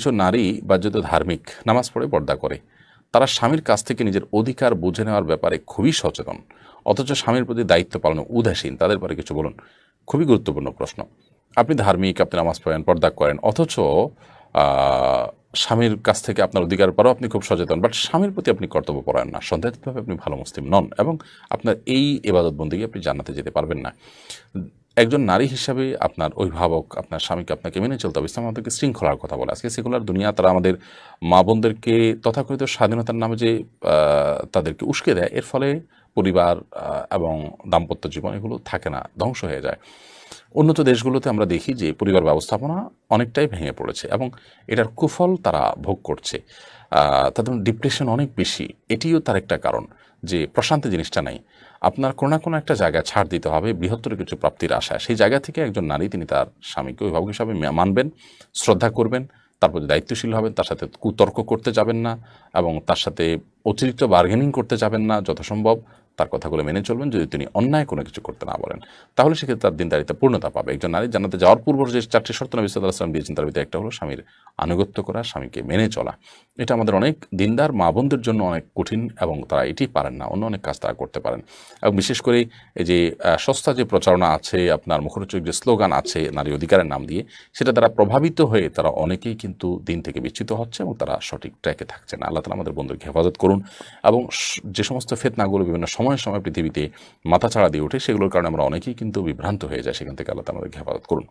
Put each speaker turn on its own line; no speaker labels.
কিছু নারী বা যদি ধার্মিক নামাজ পড়ে পর্দা করে, তারা স্বামীর কাছ থেকে নিজের অধিকার বুঝে নেওয়ার ব্যাপারে খুবই সচেতন। অথচ স্বামীর প্রতি দায়িত্ব পালনে উদাসীন, তাদের পরে কিছু বলুন। খুবই গুরুত্বপূর্ণ প্রশ্ন। আপনি ধার্মিক, আপনি নামাজ পড়েন, পর্দা করেন, অথচ স্বামীর কাছ থেকে আপনার অধিকার পরও আপনি খুব সচেতন বাট স্বামীর প্রতি আপনি কর্তব্য পড়েন না। সন্দেহভাবে আপনি ভালো মুসলিম নন, এবং আপনার এই এবাদত বন্দিকে আপনি জানাতে যেতে পারবেন না। একজন নারী হিসাবে আপনার অভিভাবক, আপনার স্বামীকে আপনাকে মেনে চলতে হবে। ইসলাম আমাদেরকে শৃঙ্খলার কথা বলে। আজকে সেকুলার দুনিয়া তারা আমাদের মা বোনদেরকে তথাকথিত স্বাধীনতার নামে যে তাদেরকে উস্কে দেয়, এর ফলে পরিবার এবং দাম্পত্য জীবন এগুলো থাকে না, ধ্বংস হয়ে যায়। উন্নত দেশগুলোতে আমরা দেখি যে পরিবার ব্যবস্থাপনা অনেকটাই ভেঙে পড়েছে এবং এটার কুফল তারা ভোগ করছে। তাদের ডিপ্রেশন অনেক বেশি। এটিও তার একটা কারণ যে প্রশান্তি জিনিসটা নাই। আপনার কোনো না কোনো একটা জায়গায় ছাড় দিতে হবে, বৃহত্তর কিছু প্রাপ্তির আশায় সেই জায়গা থেকে একজন নারী তিনি তার স্বামীকে অভিভাবক হিসাবে মানবেন, শ্রদ্ধা করবেন, তার প্রতি দায়িত্বশীল হবেন, তার সাথে কুতর্ক করতে যাবেন না, এবং তার সাথে অতিরিক্ত বার্গেনিং করতে যাবেন না যত সম্ভব তার কথাগুলো মেনে চলবেন, যদি তিনি অন্যায় কোনো কিছু করতে না বলেন। তাহলে সেক্ষেত্রে তার দিনদারিতে পূর্ণতা পাবে। একজন নারী জানাতে যাওয়ার পূর্ব যে চারটি শর্ত নবী সাল্লাহ আসলাম দিয়েছেন, তার ভিতরে একটা হলো স্বামীর আনুগত্য করা, স্বামীকে মেনে চলা। এটা আমাদের অনেক দিনদার মা বোনদের জন্য অনেক কঠিন এবং তারা এটি পারেন না, অন্য অনেক কাজ তারা করতে পারেন। এবং বিশেষ করে এই যে সস্তা যে প্রচারণা আছে, আপনার মুখরোচক যে স্লোগান আছে, নারী অধিকারের নাম দিয়ে, সেটা দ্বারা প্রভাবিত হয়ে তারা অনেকেই কিন্তু দিন থেকে বিচ্যুত হচ্ছে এবং তারা সঠিক ট্র্যাকে থাকছে না। আল্লাহ তালা আমাদের বন্ধুকে হেফাজত করুন এবং যে সমস্ত ফেতনাগুলো বিভিন্ন সময় সময় সময় পৃথিবীতে মাথা ছাড়া দিয়ে ওঠে সেগুলোর কারণে আমরা অনেকেই কিন্তু বিভ্রান্ত হয়ে যায় সেখান থেকে আল্লাহ আমাদেরকে হেফাজত করুন।